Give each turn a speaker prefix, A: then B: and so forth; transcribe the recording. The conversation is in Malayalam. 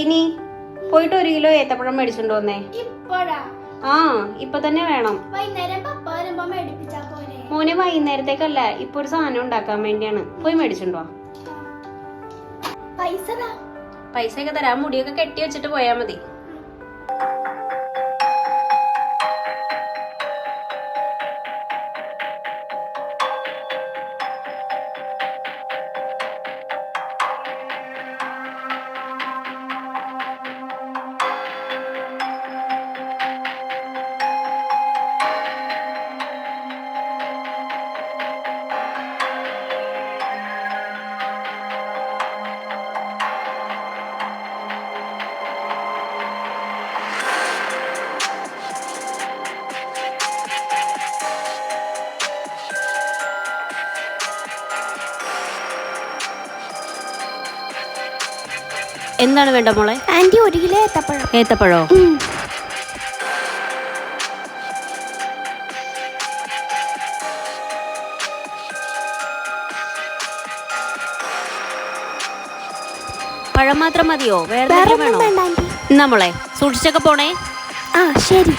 A: ഇനി പോയിട്ട് ഒരു കിലോ ഏത്തപ്പഴം മേടിച്ചോണ്ട് വന്നേ. ആ ഇപ്പൊ തന്നെ വേണം. മോനെ വൈകുന്നേരത്തേക്കല്ല ഇപ്പൊ ഒരു സാധനം ഉണ്ടാക്കാൻ വേണ്ടിയാണ്. പോയി മേടിച്ചിട്ടുണ്ടോ
B: പൈസ
A: ഒക്കെ തരാം. മുടിയൊക്കെ കെട്ടി വെച്ചിട്ട് പോയാ മതി. എന്താണ് വേണ്ട മോളെ?
B: ആന്റി ഒരു കിലോ ഏത്തപ്പഴം.
A: ഏത്തപ്പഴോ? പഴം മാത്രം മതിയോ? വേറെ വേണോ?
B: വേണ്ട ആന്റി
A: എന്നാ മോളെ സൂക്ഷിച്ചൊക്കെ പോണേ.
B: ആ ശരി.